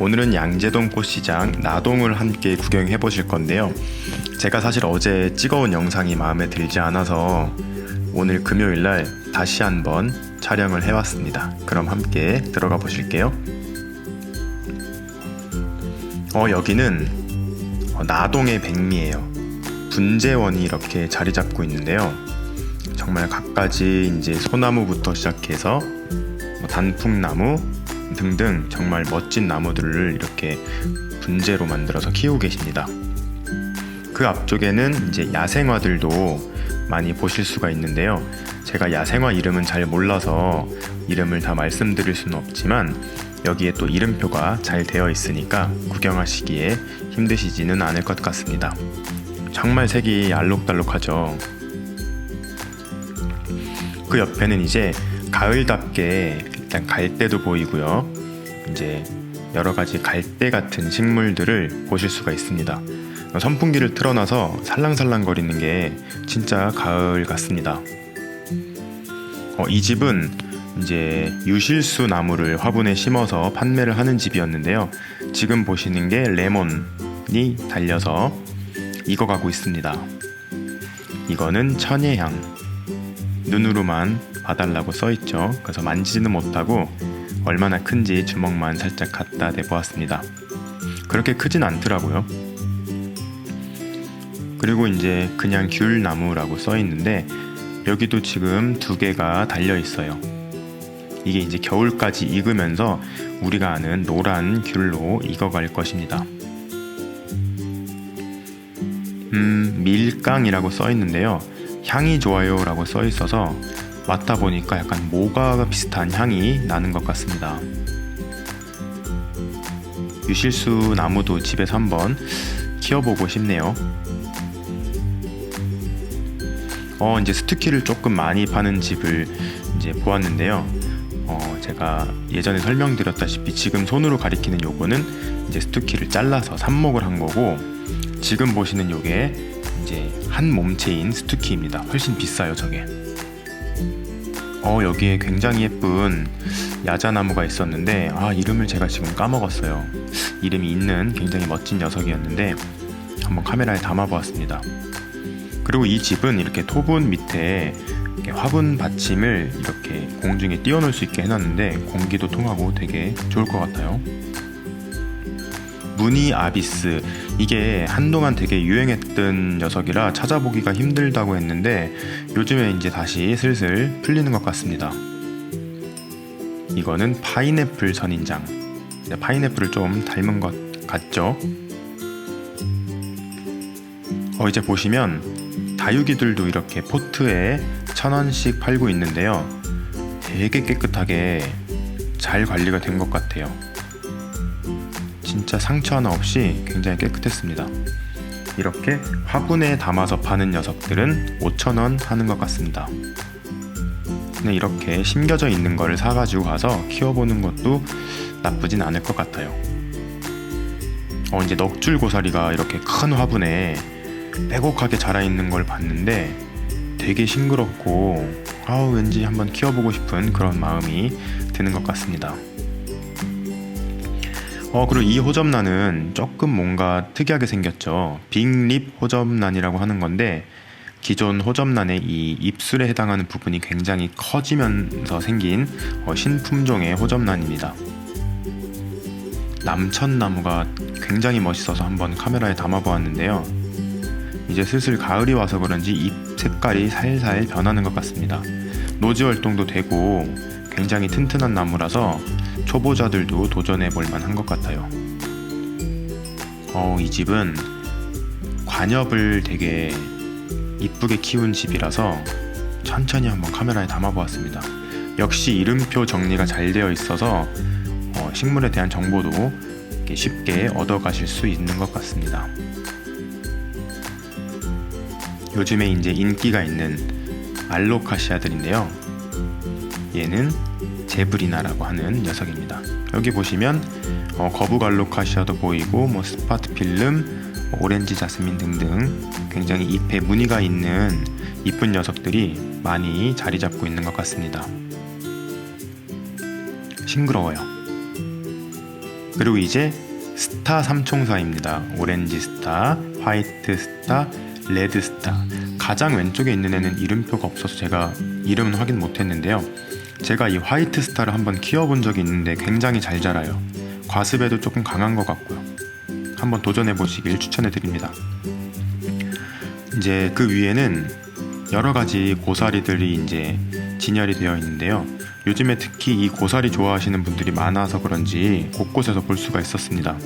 오늘은 양재동 꽃시장 나동을 함께 구경해 보실 건데요. 제가 사실 어제 찍어온 영상이 마음에 들지 않아서 오늘 금요일 날 다시 한번 촬영을 해왔습니다. 그럼 함께 들어가 보실게요. 어, 여기는 어, 나동의 백미예요. 분재원이 이렇게 자리 잡고 있는데요. 정말 갖가지 이제 소나무부터 시작해서 뭐 단풍나무 등등 정말 멋진 나무들을 이렇게 분재로 만들어서 키우고 계십니다. 그 앞쪽에는 이제 야생화들도 많이 보실 수가 있는데요. 제가 야생화 이름은 잘 몰라서 이름을 다 말씀드릴 수는 없지만 여기에 또 이름표가 잘 되어 있으니까 구경하시기에 힘드시지는 않을 것 같습니다. 정말 색이 알록달록하죠. 그 옆에는 이제 가을답게 일단 갈대도 보이고요. 이제 여러 가지 갈대 같은 식물들을 보실 수가 있습니다. 선풍기를 틀어놔서 살랑살랑 거리는 게 진짜 가을 같습니다. 어, 이 집은 이제 유실수 나무를 화분에 심어서 판매를 하는 집이었는데요. 지금 보시는 게 레몬이 달려서 익어가고 있습니다. 이거는 천혜향. 눈으로만 봐달라고 써있죠. 그래서 만지지는 못하고 얼마나 큰지 주먹만 살짝 갖다 대보았습니다. 그렇게 크진 않더라고요. 그리고 이제 그냥 귤나무라고 써 있는데 여기도 지금 두 개가 달려 있어요. 이게 이제 겨울까지 익으면서 우리가 아는 노란 귤로 익어갈 것입니다. 음, 밀깡이라고 써 있는데요. 향이 좋아요라고 써 있어서 맡아 보니까 약간 모가 비슷한 향이 나는 것 같습니다. 유실수 나무도 집에서 한번 키워보고 싶네요. 어, 이제 스투키를 조금 많이 파는 집을 이제 보았는데요. 어, 제가 예전에 설명드렸다시피 지금 손으로 가리키는 요거는 이제 스투키를 잘라서 삽목을 한 거고 지금 보시는 요게 이제 한 몸체인 스투키입니다. 훨씬 비싸요, 저게. 어, 여기에 굉장히 예쁜 야자나무가 있었는데 아, 이름을 제가 지금 까먹었어요. 이름이 있는 굉장히 멋진 녀석이었는데 한번 카메라에 담아 보았습니다. 그리고 이 집은 이렇게 토분 밑에 이렇게 화분 받침을 이렇게 공중에 띄워놓을 수 있게 해놨는데 공기도 통하고 되게 좋을 것 같아요. 무늬 아비스 이게 한동안 되게 유행했던 녀석이라 찾아보기가 힘들다고 했는데 요즘에 이제 다시 슬슬 풀리는 것 같습니다. 이거는 파인애플 선인장. 네, 파인애플을 좀 닮은 것 같죠? 어, 이제 보시면 다육이들도 이렇게 포트에 천 원씩 팔고 있는데요. 되게 깨끗하게 잘 관리가 된 것 같아요. 진짜 상처 하나 없이 굉장히 깨끗했습니다. 이렇게 화분에 담아서 파는 녀석들은 5,000원 하는 것 같습니다. 네, 이렇게 심겨져 있는 거를 사가지고 가서 키워보는 것도 나쁘진 않을 것 같아요. 어, 이제 넉줄 고사리가 이렇게 큰 화분에 빼곡하게 자라 있는 걸 봤는데 되게 싱그럽고 아우 왠지 한번 키워보고 싶은 그런 마음이 드는 것 같습니다. 어 그리고 이 호접란은 조금 뭔가 특이하게 생겼죠. 빅립 호접란이라고 하는 건데 기존 호접란의 이 입술에 해당하는 부분이 굉장히 커지면서 생긴 어, 신품종의 호접란입니다. 남천나무가 굉장히 멋있어서 한번 카메라에 담아보았는데요. 이제 슬슬 가을이 와서 그런지 잎 색깔이 살살 변하는 것 같습니다. 노지 활동도 되고 굉장히 튼튼한 나무라서 초보자들도 도전해 볼 만한 것 같아요. 어, 이 집은 관엽을 되게 이쁘게 키운 집이라서 천천히 한번 카메라에 담아보았습니다. 역시 이름표 정리가 잘 되어 있어서 어, 식물에 대한 정보도 쉽게 얻어가실 수 있는 것 같습니다. 요즘에 이제 인기가 있는 알로카시아들인데요. 얘는 제브리나라고 하는 녀석입니다. 여기 보시면 어, 거북 알로카시아도 보이고 뭐 스파트 필름, 뭐 오렌지 자스민 등등 굉장히 잎에 무늬가 있는 이쁜 녀석들이 많이 자리 잡고 있는 것 같습니다. 싱그러워요. 그리고 이제 스타 삼총사입니다. 오렌지 스타, 화이트 스타, 레드 스타. 가장 왼쪽에 있는 애는 이름표가 없어서 제가 이름은 확인 못했는데요. 제가 이 화이트 스타를 한번 키워본 적이 있는데 굉장히 잘 자라요. 과습에도 조금 강한 것 같고요. 한번 도전해 보시길 추천해 드립니다. 이제 그 위에는 여러 가지 고사리들이 이제 진열이 되어 있는데요. 요즘에 특히 이 고사리 좋아하시는 분들이 많아서 그런지 곳곳에서 볼 수가 있었습니다.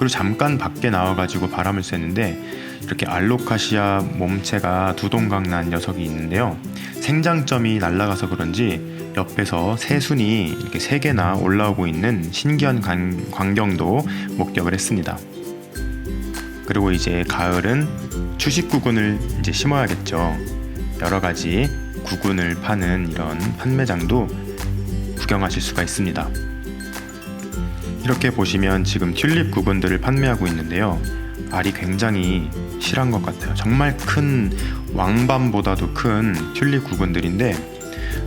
그리고 잠깐 밖에 나와가지고 바람을 쐬는데 이렇게 알로카시아 몸체가 두 동강 난 녀석이 있는데요. 생장점이 날아가서 그런지 옆에서 새순이 이렇게 세 개나 올라오고 있는 신기한 관- 광경도 목격을 했습니다. 그리고 이제 가을은 추식 구근을 이제 심어야겠죠. 여러 가지 구근을 파는 이런 판매장도 구경하실 수가 있습니다. 이렇게 보시면 지금 튤립 구근들을 판매하고 있는데요. 알이 굉장히 실한 것 같아요. 정말 큰 왕밤보다도 큰 튤립 구근들인데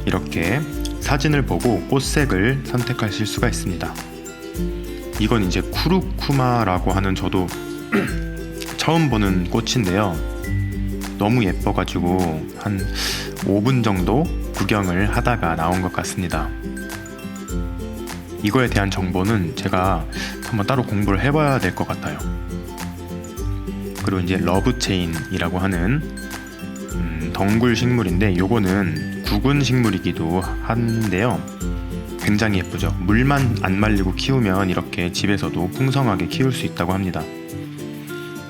이렇게 사진을 보고 꽃색을 선택하실 수가 있습니다. 이건 이제 쿠루쿠마라고 하는 저도 처음 보는 꽃인데요. 너무 예뻐가지고 한 5분 정도 구경을 하다가 나온 것 같습니다. 이거에 대한 정보는 제가 한번 따로 공부를 해봐야 될 것 같아요. 그리고 이제 러브체인이라고 하는 음, 덩굴 식물인데 요거는 구근 식물이기도 한데요. 굉장히 예쁘죠. 물만 안 말리고 키우면 이렇게 집에서도 풍성하게 키울 수 있다고 합니다.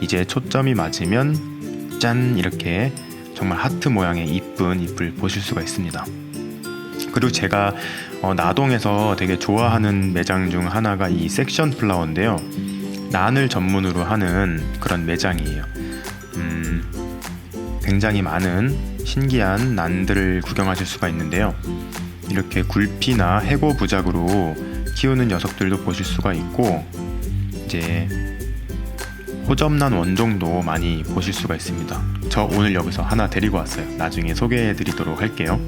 이제 초점이 맞으면 짠 이렇게 정말 하트 모양의 이쁜 잎을 보실 수가 있습니다. 그리고 제가 어, 나동에서 되게 좋아하는 매장 중 하나가 이 섹션 플라워인데요. 난을 전문으로 하는 그런 매장이에요. 음, 굉장히 많은 신기한 난들을 구경하실 수가 있는데요. 이렇게 굴피나 해고 부작으로 키우는 녀석들도 보실 수가 있고 이제 호접난 원종도 많이 보실 수가 있습니다. 저 오늘 여기서 하나 데리고 왔어요. 나중에 소개해 드리도록 할게요.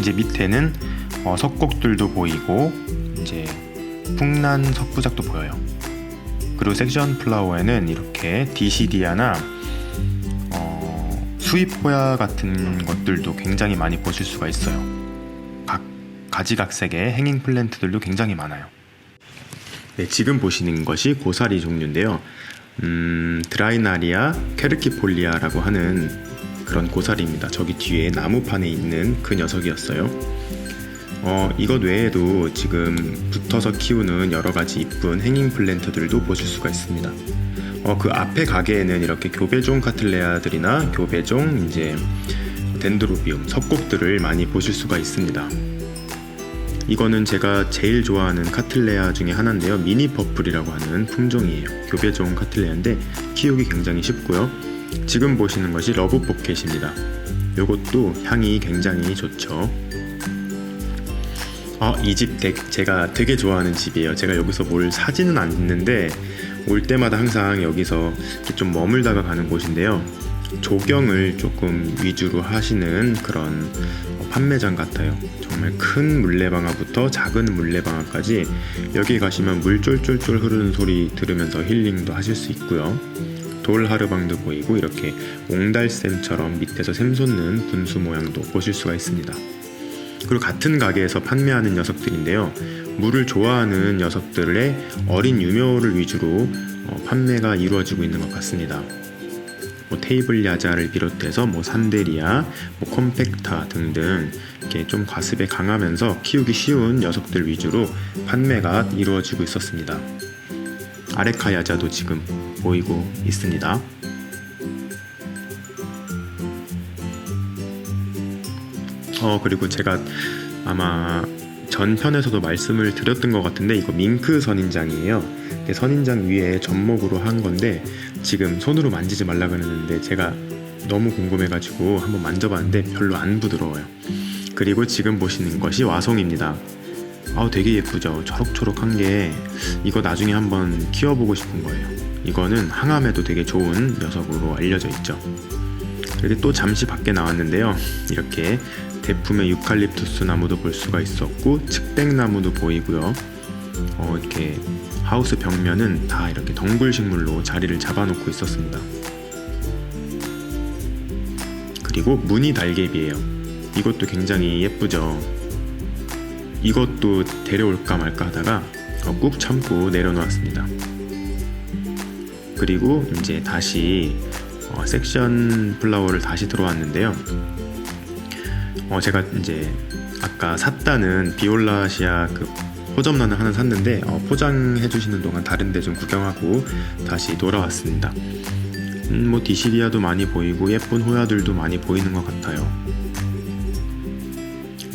이제 밑에는 어, 석곡들도 보이고 이제 풍란 석부작도 보여요. 그리고 섹션 플라워에는 이렇게 디시디아나 어, 수입호야 같은 것들도 굉장히 많이 보실 수가 있어요. 각 가지각색의 행잉 플랜트들도 굉장히 많아요. 네, 지금 보시는 것이 고사리 종류인데요. 음, 드라이나리아 케르키폴리아라고 하는 그런 고사리입니다. 저기 뒤에 나무판에 있는 그 녀석이었어요. 어, 이것 외에도 지금 붙어서 키우는 여러 가지 이쁜 행잉 플랜트들도 보실 수가 있습니다. 어, 그 앞에 가게에는 이렇게 교배종 카틀레아들이나 교배종 이제 덴드로비움, 석곡들을 많이 보실 수가 있습니다. 이거는 제가 제일 좋아하는 카틀레아 중에 하나인데요. 미니 퍼플이라고 하는 품종이에요. 교배종 카틀레아인데 키우기 굉장히 쉽고요. 지금 보시는 것이 러브 포켓입니다. 이것도 향이 굉장히 좋죠. 아, 이집 제가 되게 좋아하는 집이에요. 제가 여기서 뭘 사지는 않는데 올 때마다 항상 여기서 좀 머물다가 가는 곳인데요. 조경을 조금 위주로 하시는 그런 판매장 같아요. 정말 큰 물레방아부터 작은 물레방아까지 여기 가시면 물 쫄쫄쫄 흐르는 소리 들으면서 힐링도 하실 수 있고요. 돌 하르방도 보이고 이렇게 옹달샘처럼 밑에서 샘솟는 분수 모양도 보실 수가 있습니다. 그리고 같은 가게에서 판매하는 녀석들인데요. 물을 좋아하는 녀석들의 어린 유묘를 위주로 어, 판매가 이루어지고 있는 것 같습니다. 뭐 테이블 야자를 비롯해서 뭐 산데리아, 뭐 콤팩타 등등 이렇게 좀 과습에 강하면서 키우기 쉬운 녀석들 위주로 판매가 이루어지고 있었습니다. 아레카 야자도 지금 보이고 있습니다. 어 그리고 제가 아마 전편에서도 말씀을 드렸던 것 같은데 이거 밍크 선인장이에요. 선인장 위에 접목으로 한 건데 지금 손으로 만지지 말라 그러는데 제가 너무 궁금해가지고 한번 만져봤는데 별로 안 부드러워요. 그리고 지금 보시는 것이 와송입니다. 아우 되게 예쁘죠. 초록초록한 게 이거 나중에 한번 키워보고 싶은 거예요. 이거는 항암에도 되게 좋은 녀석으로 알려져 있죠. 이렇게 또 잠시 밖에 나왔는데요. 이렇게 대품의 유칼립투스 나무도 볼 수가 있었고 측백나무도 보이고요. 어, 이렇게 하우스 벽면은 다 이렇게 덩굴 식물로 자리를 잡아놓고 있었습니다. 그리고 무늬 달개비예요. 이것도 굉장히 예쁘죠. 이것도 데려올까 말까 하다가 어, 꾹 참고 내려놓았습니다. 그리고 이제 다시 어, 섹션 플라워를 다시 들어왔는데요. 어, 제가 이제 아까 샀다는 비올라시아 그 포점란을 하나 샀는데 어, 포장해 주시는 동안 다른 데 좀 구경하고 다시 돌아왔습니다. 음, 뭐 디시리아도 많이 보이고 예쁜 호야들도 많이 보이는 것 같아요.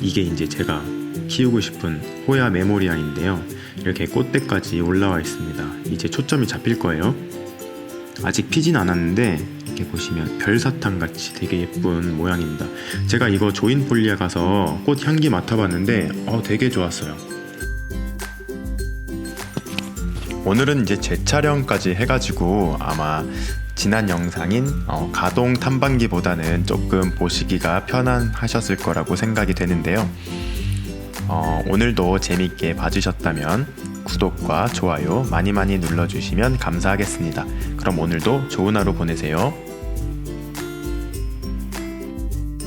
이게 이제 제가 키우고 싶은 호야 메모리아인데요. 이렇게 꽃대까지 올라와 있습니다. 이제 초점이 잡힐 거예요. 아직 피진 않았는데 이렇게 보시면 별사탕 같이 되게 예쁜 모양입니다. 제가 이거 조인폴리아 가서 꽃 향기 맡아봤는데 어, 되게 좋았어요. 오늘은 이제 재촬영까지 해가지고 아마 지난 영상인 어, 가동 탐방기보다는 조금 보시기가 편안하셨을 거라고 생각이 되는데요. 어, 오늘도 재밌게 봐주셨다면 구독과 좋아요 많이 많이 눌러주시면 감사하겠습니다. 그럼 오늘도 좋은 하루 보내세요.